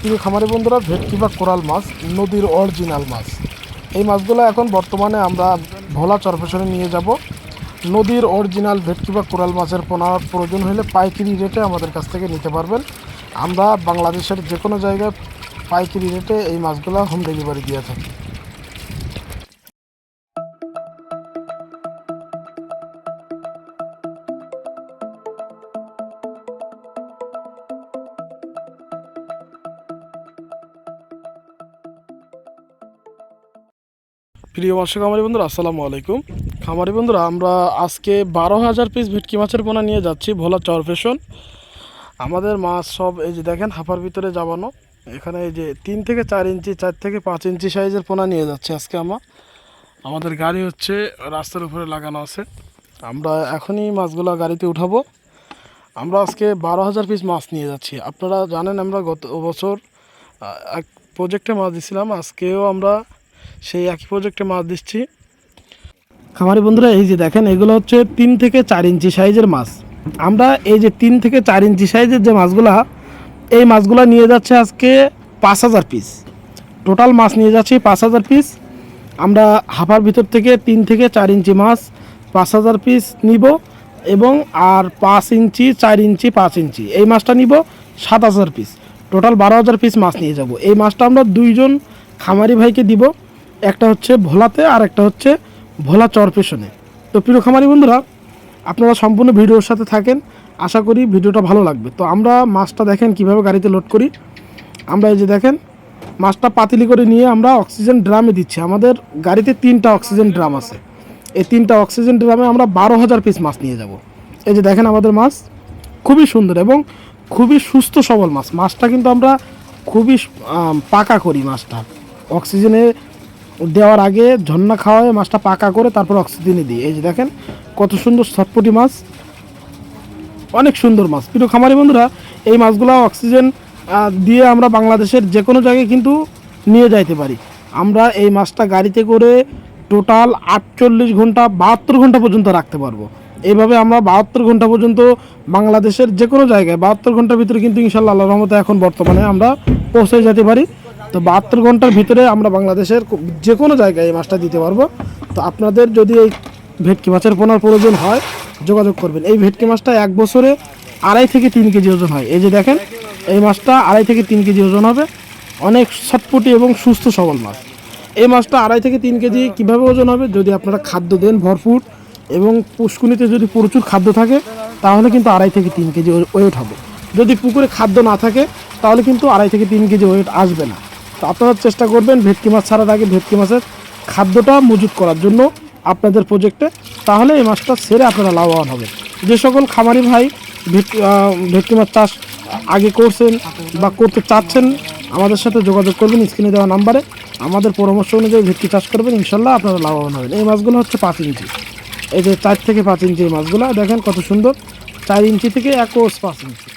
প্রিয় খামারি বন্ধুরা, ভেটকি বা কোরাল মাছ নদীর অরিজিনাল মাছ। এই মাছগুলো এখন বর্তমানে আমরা ভোলা চরপেশনে নিয়ে যাব। নদীর অরিজিনাল ভেটকি বা কোরাল মাছের পোনার প্রয়োজন হলে পাইকারি রেটে আমাদের কাছ থেকে নিতে পারবেন। আমরা বাংলাদেশের যে কোনো জায়গায় পাইকারি রেটে এই মাছগুলো হোম ডেলিভারি দিয়ে থাকি। প্রিয় মৎস্য খামারি বন্ধুরা, আসসালামু আলাইকুম। খামারি বন্ধুরা, আমরা আজকে বারো হাজার পিস ভেটকি মাছের পোনা নিয়ে যাচ্ছি, ভোলা চরফেশন আমাদের মাছ সব, এই যে দেখেন হাফার ভিতরে যাবানো। এখানে এই যে তিন থেকে চার ইঞ্চি, চার থেকে পাঁচ ইঞ্চি সাইজের পোনা নিয়ে যাচ্ছি আজকে আমরা। আমাদের গাড়ি হচ্ছে, রাস্তার উপরে লাগানো আছে। আমরা এখনই মাছগুলো গাড়িতে উঠাবো। আমরা আজকে বারো হাজার পিস মাছ নিয়ে যাচ্ছি। আপনারা জানেন, আমরা গত বছর এক প্রজেক্টে মাছ দিছিলাম। আজকেও আমরা সেই একই প্রজেক্টে মাছ দিচ্ছি। খামারি বন্ধুরা, এই যে দেখেন, এগুলো হচ্ছে তিন থেকে চার ইঞ্চি সাইজের মাছ। আমরা এই যে তিন থেকে চার ইঞ্চি সাইজের যে মাছগুলা, এই মাছগুলা নিয়ে যাচ্ছে আজকে পাঁচ হাজার পিস টোটাল মাছ নিয়ে যাচ্ছি পাঁচ হাজার পিস আমরা হাফার ভিতর থেকে তিন থেকে চার ইঞ্চি মাছ পাঁচ হাজার পিস নিব এবং আর পাঁচ ইঞ্চি, চার ইঞ্চি, পাঁচ ইঞ্চি। এই মাছটা নিব সাত হাজার পিস টোটাল বারো হাজার পিস মাছ নিয়ে যাব। এই মাছটা আমরা দুইজন খামারি ভাইকে দিব। একটা হচ্ছে ভোলাতে আর একটা হচ্ছে ভোলা চর চরপেশনে তো প্রিয় খামারি বন্ধুরা, আপনারা সম্পূর্ণ ভিডিওর সাথে থাকেন। আশা করি ভিডিওটা ভালো লাগবে। তো আমরা মাছটা দেখেন কীভাবে গাড়িতে লোড করি। আমরা এই যে দেখেন, মাছটা পাতিলি করে নিয়ে আমরা অক্সিজেন ড্রামে দিচ্ছি। আমাদের গাড়িতে তিনটা অক্সিজেন ড্রাম আছে। এই তিনটা অক্সিজেন ড্রামে আমরা বারো হাজার পিস মাছ নিয়ে যাব। এই যে দেখেন আমাদের মাছ, খুবই সুন্দর এবং খুবই সুস্থ সবল মাছ। মাছটা কিন্তু আমরা খুবই পাকা করি মাছটা। অক্সিজেনে দেওয়ার আগে ঝর্ণা খাওয়ায় মাছটা পাকা করে তারপর অক্সিজেনে দিই এই যে দেখেন, কত সুন্দর ছটপটি মাছ। অনেক সুন্দর মাছ। প্রিয় খামারি বন্ধুরা, এই মাছগুলো অক্সিজেন দিয়ে আমরা বাংলাদেশের যে কোনো জায়গায় কিন্তু নিয়ে যাইতে পারি। আমরা এই মাছটা গাড়িতে করে টোটাল আটচল্লিশ ঘণ্টা, বাহাত্তর ঘণ্টা পর্যন্ত রাখতে পারব। এইভাবে আমরা বাহাত্তর ঘণ্টা পর্যন্ত বাংলাদেশের যে কোনো জায়গায়, বাহাত্তর ঘণ্টার ভিতরে কিন্তু ইনশাল্লাহ আল্লাহ রহমতে এখন বর্তমানে আমরা পৌঁছে যেতে পারি। তো বাহাত্তর ঘণ্টার ভিতরে আমরা বাংলাদেশের যে কোনো জায়গায় এই মাছটা দিতে পারব। তো আপনাদের যদি এই ভেটকি মাছের পোনার প্রয়োজন হয়, যোগাযোগ করবেন। এই ভেটকি মাছটা এক বছরে আড়াই থেকে তিন কেজি ওজন হয়। এই যে দেখেন, এই মাছটা আড়াই থেকে তিন কেজি ওজন হবে। অনেক ছটপটি এবং সুস্থ সবল মাছ। এই মাছটা আড়াই থেকে তিন কেজি কীভাবে ওজন হবে? যদি আপনারা খাদ্য দেন ভরপুর এবং পুষ্কুনিতে যদি প্রচুর খাদ্য থাকে, তাহলে কিন্তু আড়াই থেকে তিন কেজি ওয়েট হবে। যদি পুকুরে খাদ্য না থাকে, তাহলে কিন্তু আড়াই থেকে তিন কেজি ওয়েট আসবে না। তো আপনারা চেষ্টা করবেন ভেটকি মাছ ছাড়ার আগে ভেটকি মাছের খাদ্যটা মজুত করার জন্য আপনাদের প্রজেক্টে তাহলে এই মাছটা ছেড়ে আপনারা লাভবান হবেন। যে সকল খামারি ভাই ভেট- আহ, ভেটকি মাছ চাষ আগে করছেন বা করতে চাচ্ছেন আমাদের সাথে যোগাযোগ করবেন স্ক্রিনে দেওয়া নাম্বারে। আমাদের পরামর্শ অনুযায়ী ভেটকি চাষ করবেন ইনশাল্লাহ আপনারা লাভবান হবেন। এই মাছগুলো হচ্ছে পাঁচ ইঞ্চি। এই যে চার থেকে পাঁচ ইঞ্চি মাছগুলো দেখেন কত সুন্দর। চার ইঞ্চি থেকে এক কোর্স পাঁচ ইঞ্চি।